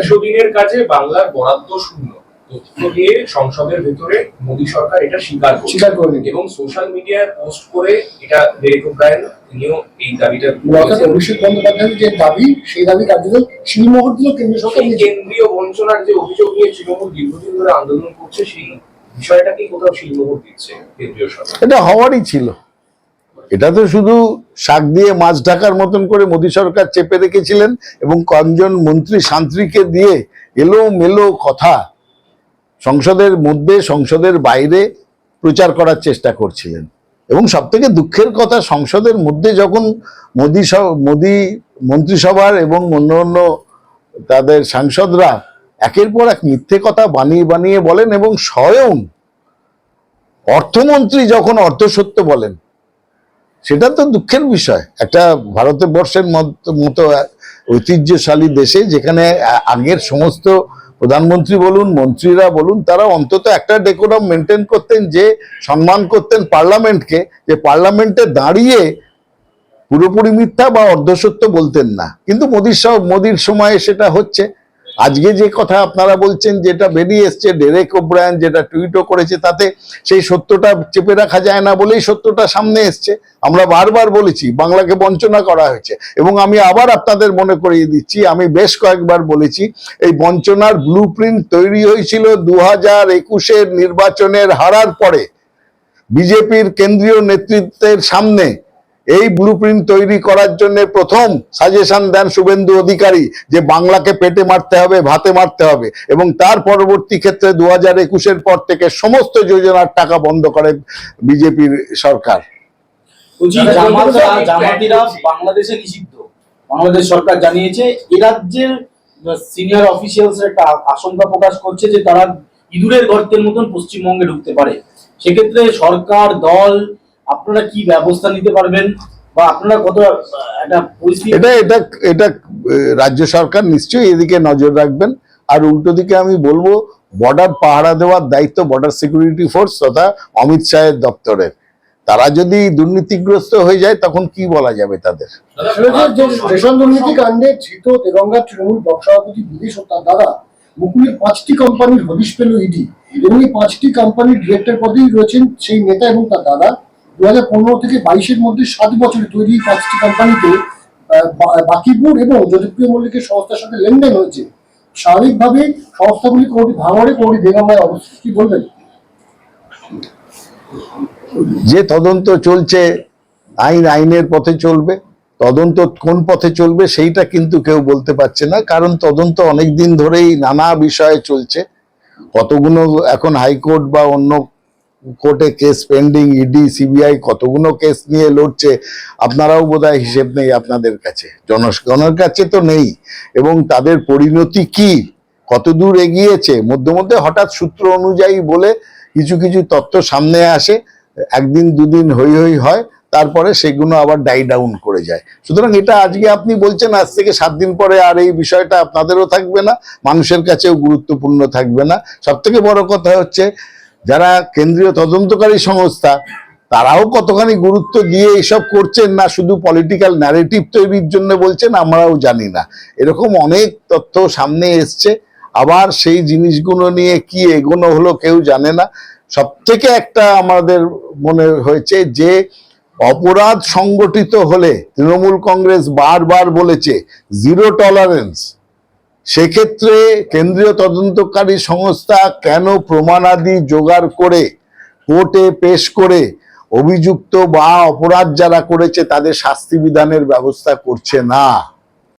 একশো দিনের কাজে বাংলার বরাদ্দ শূন্য। তথ্য দিয়ে সংসদের ভেতরে মোদী সরকার এটা স্বীকার স্বীকার করে এবং সোশ্যাল মিডিয়ায় পোস্ট করে এটা ডেরেক ওব্রায়েন তিনিও এই দাবিটা অর্থাৎ অভিষেক বন্দ্যোপাধ্যায়ের যে দাবি সেই দাবি কার্যত শিলমোহর দিল কেন্দ্রীয় সরকার কেন্দ্রীয় বঞ্চনার যে অভিযোগ নিয়ে তৃণমূল দীর্ঘদিন ধরে আন্দোলন করছে সেই বিষয়টাকে কোথাও শিলমোহর দিচ্ছে কেন্দ্রীয় সরকার? এটা হওয়ারই ছিল। এটা তো শুধু শাক দিয়ে মাছ ঢাকার মতন করে মোদী সরকার চেপে রেখেছিলেন এবং কয়েকজন মন্ত্রী শান্ত্রীকে দিয়ে এলো মেলো কথা সংসদের মধ্যে, সংসদের বাইরে প্রচার করার চেষ্টা করছিলেন। এবং সব থেকে দুঃখের কথা, সংসদের মধ্যে যখন মোদী মোদী মন্ত্রিসভার এবং অন্য অন্য তাদের সাংসদরা একের পর এক মিথ্যে কথা বানিয়ে বানিয়ে বলেন এবং স্বয়ং অর্থমন্ত্রী যখন অর্ধসত্য বলেন সেটা তো দুঃখের বিষয়। একটা ভারতবর্ষের মত- ঐতিহ্যশালী দেশে যেখানে আগের সমস্ত প্রধানমন্ত্রী বলুন, মন্ত্রীরা বলুন, তারা অন্তত একটা ডেকোরাম মেনটেন করতেন যে, সম্মান করতেন পার্লামেন্টকে, যে পার্লামেন্টে দাঁড়িয়ে পুরোপুরি মিথ্যা বা অর্ধসত্য বলতেন না। কিন্তু মোদির সব মোদির সময়ে সেটা হচ্ছে। আজকে যে কথা আপনারা বলছেন, যেটা বেরিয়ে এসছে ডেরেক ওব্রায়ন যেটা টুইটও করেছে তাতে, সেই সত্যটা চেপে রাখা যায় না বলেই সত্যটা সামনে এসছে। আমরা বারবার বলেছি, বাংলাকে বঞ্চনা করা হয়েছে। এবং আমি আবার আপনাদের মনে করিয়ে দিচ্ছি, আমি বেশ কয়েকবার বলেছি, এই বঞ্চনার ব্লু তৈরি হয়েছিল দু হাজার একুশের নির্বাচনের হারার পরে। বিজেপির কেন্দ্রীয় নেতৃত্বের সামনে এই ব্লু তৈরি করার জন্য প্রথম সাজেশন দেন শুভেন্দু অধিকারী যে বাংলাকে পেটে মারতে হবে ভাতে মারতে হবে এবং তার পরবর্তী ক্ষেত্রে দু হাজার একুশের পর থেকে সমস্ত যোজনার টাকা বন্ধ করে বিজেপির সরকার। বাংলাদেশে নিষিদ্ধ। বাংলাদেশ সরকার জানিয়েছে এ রাজ্যের সিনিয়র অফিসিয়ালস একটা আশঙ্কা প্রকাশ করছে যে তারা ইঁদুরের গর্তের মতন পশ্চিমবঙ্গে ঢুকতে পারে। সেক্ষেত্রে সরকার দল আপনারা কি ব্যবস্থা নিতে পারবেন? বা আপনারা কত একটা পরিস্থিতি এটা এটা এটা রাজ্য সরকার নিশ্চয়ই এদিকে নজর রাখবেন। আর উল্টো দিকে আমি বলব বর্ডার পাহারা দেওয়ার দায়িত্ব বর্ডার সিকিউরিটি ফোর্স তথা অমিত শাহের দপ্তরের। তারা যদি দুর্নীতিগ্রস্ত হয়ে যায় তখন কি বলা যাবে তাদের? আসলে যে যে রেশন দুর্নীতি কাণ্ডে ধৃত তেরঙ্গা তৃণমূল সভাপতি বিদেশ তার দাদা মুকুলের পাঁচটি কোম্পানির হদিশ পেল ইডি। এবং এই পাঁচটি কোম্পানির ডিরেক্টর পদেই রয়েছেন সেই নেতা এবং তার দাদা। দু হাজার পনেরো থেকে বাইশের মধ্যে সাত বছরে তৈরি পাঁচটি কোম্পানিতে বাকিপুর এবং জ্যোতিপ্রিয় মল্লিকের সংস্থার সাথে লেনদেন হয়েছে। স্বাভাবিকভাবে সংস্থাগুলি কোটি ভাঙড়ে কোটি বেগমায় অবস্থিত, কি বলবেন? যে তদন্ত চলছে, আইন আইনের পথে চলবে, তদন্ত কোন পথে চলবে সেইটা কিন্তু কেউ বলতে পারছে না, কারণ তদন্ত অনেক দিন ধরেই নানা বিষয়ে চলছে। কতগুলো এখন হাইকোর্ট বা অন্য কোর্টে কেস পেন্ডিং ইডি সিবিআই কতগুলো কেস নিয়ে লড়ছে, আপনারাও বোধহয় হিসেব নেই আপনাদের কাছে। জনগণের কাছে তো নেই। এবং তাদের পরিণতি কি? কতদূর এগিয়েছে? মধ্যে মধ্যে হঠাৎ সূত্র অনুযায়ী বলে কিছু কিছু তথ্য সামনে আসে, একদিন দুদিন হই হই হয়, তারপরে সেগুলো আবার ডাই ডাউন করে যায়। সুতরাং এটা আজকে আপনি বলছেন, আজ থেকে সাত দিন পরে আর এই বিষয়টা আপনাদেরও থাকবে না, মানুষের কাছেও গুরুত্বপূর্ণ থাকবে না। সব থেকে বড় কথা হচ্ছে যারা কেন্দ্রীয় তদন্তকারী সংস্থা, তারাও কতখানি গুরুত্ব দিয়ে এসব করছেন না শুধু পলিটিক্যাল ন্যারেটিভ তৈরির জন্য বলছেন, আমরাও জানি না। এরকম অনেক তথ্য সামনে এসছে। আবার সেই জিনিসগুলো নিয়ে কি এগোনো হলো কেউ জানে না। সব থেকে একটা আমাদের মনে হয়েছে যে, অপরাধ সংগঠিত হলে তৃণমূল কংগ্রেস বারবার বলেছে জিরো টলারেন্স সেক্ষেত্রে কেন্দ্রীয় তদন্তকারী সংস্থা কেন প্রমাণাদি জোগাড় করে, কোর্টে পেশ করে অভিযুক্ত বা অপরাধ যারা করেছে তাদের শাস্তি বিধানের ব্যবস্থা করছে না?